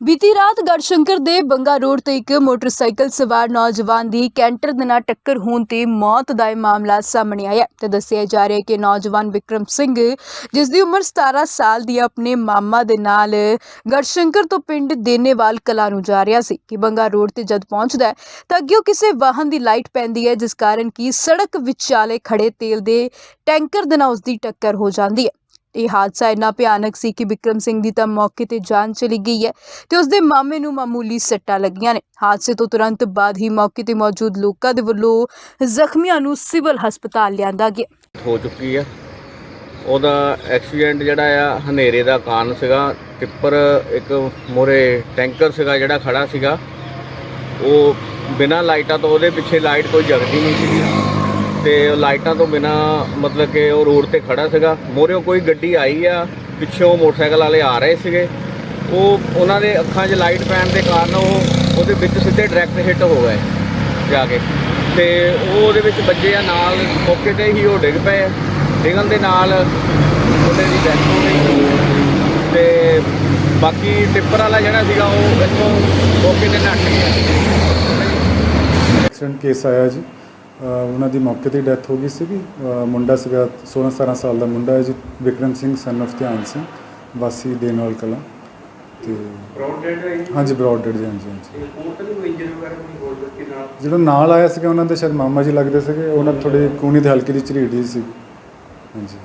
ਬੀਤੀ ਰਾਤ ਗੜਸ਼ੰਕਰ ਦੇ ਬੰਗਾ ਰੋਡ ਤੇ ਇੱਕ ਮੋਟਰਸਾਈਕਲ ਸਵਾਰ ਨੌਜਵਾਨ ਦੀ ਕੈਂਟਰ ਦੇ ਨਾਲ ਟੱਕਰ ਹੋਣ ਤੇ ਮੌਤ ਦਾ ਇਹ ਮਾਮਲਾ ਸਾਹਮਣੇ ਆਇਆ ਹੈ ਤੇ ਦੱਸਿਆ ਜਾ ਰਿਹਾ ਹੈ ਕਿ ਨੌਜਵਾਨ ਵਿਕਰਮ ਸਿੰਘ, ਜਿਸ ਦੀ ਉਮਰ 17 ਸਾਲ ਦੀ ਆਪਣੇ ਮਾਮਾ ਦੇ ਨਾਲ ਗੜਸ਼ੰਕਰ ਤੋਂ ਪਿੰਡ ਦੇਨੇਵਾਲ ਕਲਾ ਨੂੰ ਜਾ ਰਿਹਾ ਸੀ ਕਿ ਬੰਗਾ ਰੋਡ ਤੇ ਜਦ ਪਹੁੰਚਦਾ ਹੈ ਤਾਂ ਅੱਗੇ ਕਿਸੇ ਵਾਹਨ ਦੀ ਲਾਈਟ ਪੈਂਦੀ ਹੈ, ਜਿਸ ਕਾਰਨ ਕਿ ਸੜਕ ਵਿਚਾਲੇ ਖੜੇ ਤੇਲ ਦੇ ਟੈਂਕਰ ਦੇ ਨਾਲ ਉਸ ਦੀ ਟੱਕਰ ਹੋ ਜਾਂਦੀ ਹੈ। ਇਹ ਹਾਦਸਾ ਇੰਨਾ ਭਿਆਨਕ ਸੀ ਕਿ ਵਿਕਰਮ ਸਿੰਘ ਦੀ ਤਾਂ ਮੌਕੇ ਤੇ ਜਾਨ ਚਲੀ ਗਈ ਹੈ ਤੇ ਉਸ ਦੇ ਮਾਮੇ ਨੂੰ ਮਾਮੂਲੀ ਸੱਟਾਂ ਲੱਗੀਆਂ ਨੇ। ਹਾਦਸੇ ਤੋਂ ਤੁਰੰਤ ਬਾਅਦ ਹੀ ਮੌਕੇ ਤੇ ਮੌਜੂਦ ਲੋਕਾਂ ਦੇ ਵੱਲੋਂ ਜ਼ਖਮੀਆਂ ਨੂੰ ਸਿਵਲ ਹਸਪਤਾਲ ਲਿਆਂਦਾ ਗਿਆ। ਹੋ ਚੁੱਕੀ ਆ ਉਹਦਾ ਐਕਸੀਡੈਂਟ ਜਿਹੜਾ ਆ, ਹਨੇਰੇ ਦਾ ਕਾਰਨ ਸੀਗਾ। ਟਿੱਪਰ ਇੱਕ ਮੋਰੇ ਟੈਂਕਰ ਸੀਗਾ ਜਿਹੜਾ ਖੜਾ ਸੀਗਾ। ਉਹ ਬਿਨਾਂ ਲਾਈਟਾਂ ਤੋਂ ਉਹਦੇ ਪਿੱਛੇ ਲਾਈਟ ਕੋਈ ਜਗਦੀ ਨਹੀਂ ਸੀਗੀ। ਤੇ ਲਾਈਟਾਂ ਤੋਂ ਬਿਨਾਂ ਮਤਲਬ ਕਿ ਉਹ ਰੋਡ ਤੇ ਖੜਾ ਸੀਗਾ। ਮੋਰਿਓਂ ਕੋਈ ਗੱਡੀ ਆਈ ਆ, ਪਿੱਛੋਂ ਮੋਟਰਸਾਈਕਲ ਵਾਲੇ ਆ ਰਹੇ ਸੀਗੇ। ਉਹ ਉਹਨਾਂ ਦੇ ਅੱਖਾਂ 'ਚ ਲਾਈਟ ਪੈਣ ਦੇ ਕਾਰਨ ਉਹ ਉਹਦੇ ਵਿੱਚ ਸਿੱਧੇ ਡਾਇਰੈਕਟ ਹਿੱਟ ਹੋ ਗਏ ਜਾ ਕੇ। ਤੇ ਉਹ ਉਹਦੇ ਵਿੱਚ ਵੱਜੇ ਆ, ਨਾਲ ਮੌਕੇ ਤੇ ਹੀ ਉਹ ਡਿੱਗ ਪਏ ਡਿੱਗਣ ਦੇ ਨਾਲ ਉਹਦੇ ਦੀ ਡੈਥ ਹੋ ਗਈ। ਤੇ ਬਾਕੀ ਟਿੱਪਰ ਵਾਲਾ ਜਿਹੜਾ ਸੀਗਾ, ਉਹ ਇੱਥੋਂ ਮੌਕੇ ਤੇ ਨੱਠ ਗਿਆ। ਐਕਸੀਡੈਂਟ ਕੇਸ ਆਇਆ ਜੀ। ਉਹਨਾਂ ਦੀ ਮੌਕੇ ਤੇ ਡੈਥ ਹੋ ਗਈ ਸੀਗੀ। ਮੁੰਡਾ ਸੀਗਾ 16 17 ਸਾਲ ਦਾ ਮੁੰਡਾ ਹੈ ਜੀ ਵਿਕਰਮ ਸਿੰਘ ਸਨ of ਧਿਆਨ ਸਿੰਘ ਵਾਸੀ ਦੇਨੌਲ ਕਲਾਂ। ਤੇ ਹਾਂਜੀ ਬ੍ਰੌਡ ਡੈਡ ਜੀ ਹਾਂਜੀ ਹਾਂਜੀ। ਜਿਹੜਾ ਨਾਲ ਆਇਆ ਸੀਗਾ ਉਹਨਾਂ ਦੇ ਸ਼ਾਇਦ ਮਾਮਾ ਜੀ ਲੱਗਦੇ ਸੀਗੇ ਉਹਨਾਂ ਥੋੜੀ ਕੂਣੀ ਤੇ ਹਲਕੀ ਦੀ ਝਰੀਟ ਜੀ ਸੀ। ਹਾਂਜੀ।